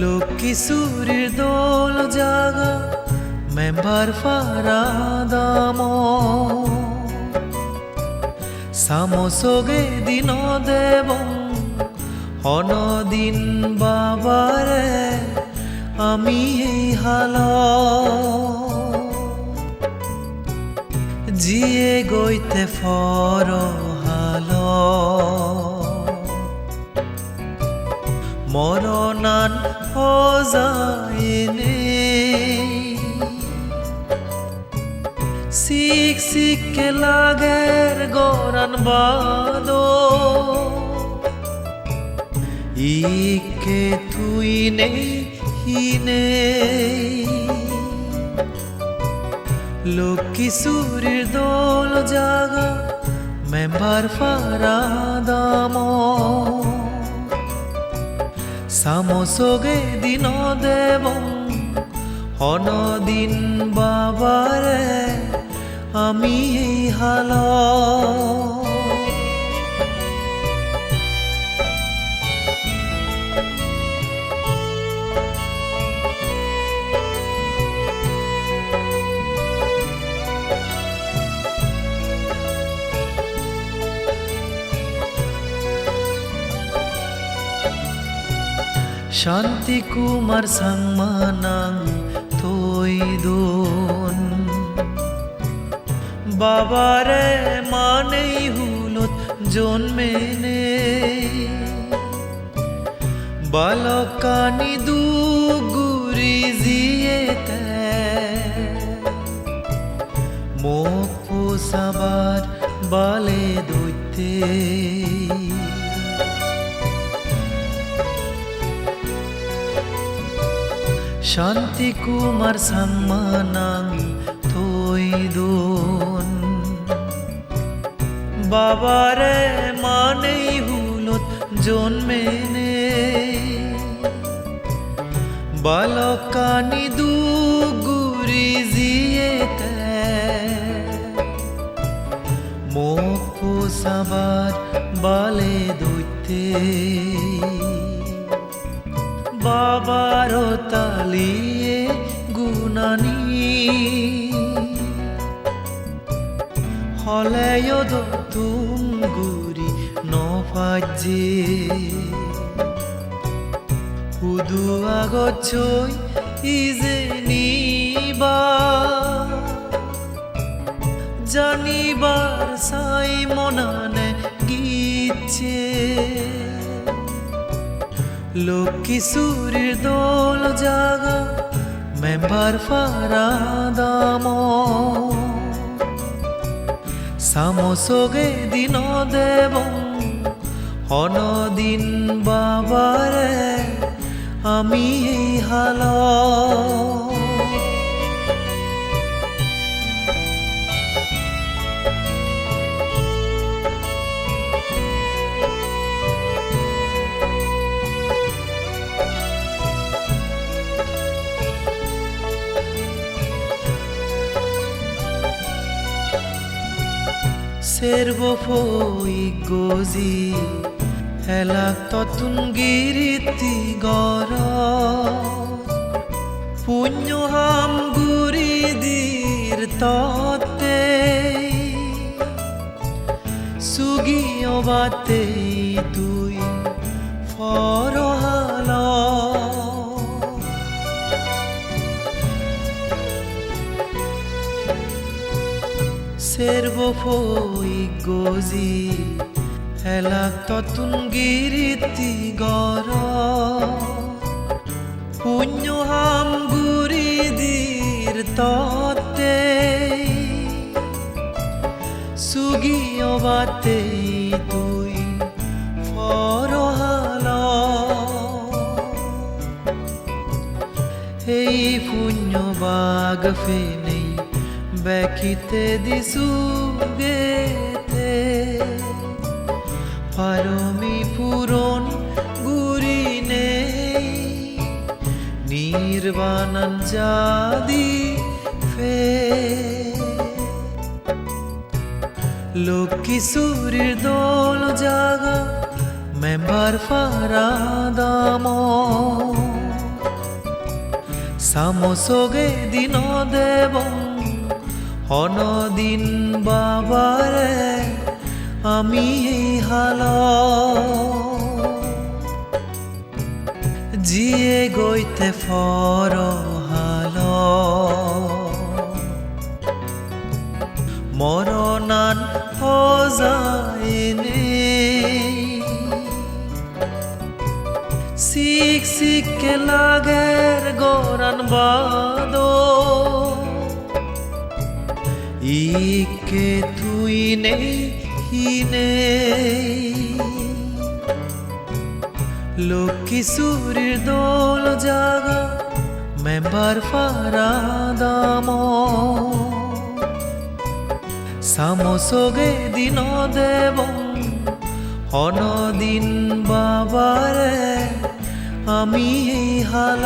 লক্ষ্মী সুরের দোল জাগা, মেম্বার ফারাদাম সামসগে দিন দেব, অনদিন বাবারে, আমি এই হাল। জিয়ে গইতে ফর শিখকে লাগের গরান বাদো ইকে তুই নেই হিনে লক্ষ্মী সুরের দোল জাগা মেম্বার ফারাদাম সামসগে দিন দেব অনদিন বাবারে আমি এই হাল শান্তি কুমার সাংমানাং তৈ দোন বাবারে মানেই হুলত জন্মেনে বালকানি দুগুরি জিয়েতে মোক পোষাবার বালে দৈতে শান্তি কুমার সাংমানাং তৈ দোন বাবারে মানেই হুলত জন্মেনে বালকানি দুগুরি জিয়েতে মোক পোষাবার বালে দৈতে বাবার তালিয়ে গুণানি তুম গুরি নফাজে হুদু আগছই ইজে নিবা। জানিবার সাই মনানে গিচ্ছে লক্ষ্মী সুরের দোল জাগা, মেম্বার ফারাদাম সামসগে দিন দেব। অনদিন বাবারে আমি এই servo foi gozi ela totun giriti gora punyo ham guri dir tote sugi obate tui forohala servo foi gozi ela totun giriti gora punyo ham guri dir tote sugi obate tui forohala এই পুণ্য bug ফেনেই বেকিতে দিসুগেতে পারমি পূরণ গুরি নেই, নির্বাণন জাদি ফে লক্ষ্মী সুরের দোল জাগা, member ফারাদাম সামসগে দিন দেব। হনদিন বাবারে, আমি হাল যিয়ে গৈতে ফর হাল মরণান হজায়নে শিখ শিখকে লাগের গরান বাদো ইকে তুই নেই হিনে লক্ষ্মী সূর্যের দোল জাগা, মেম্বার ফারাদাম সামসগে দিন দেব হনদিন বাবারে, আমি হাল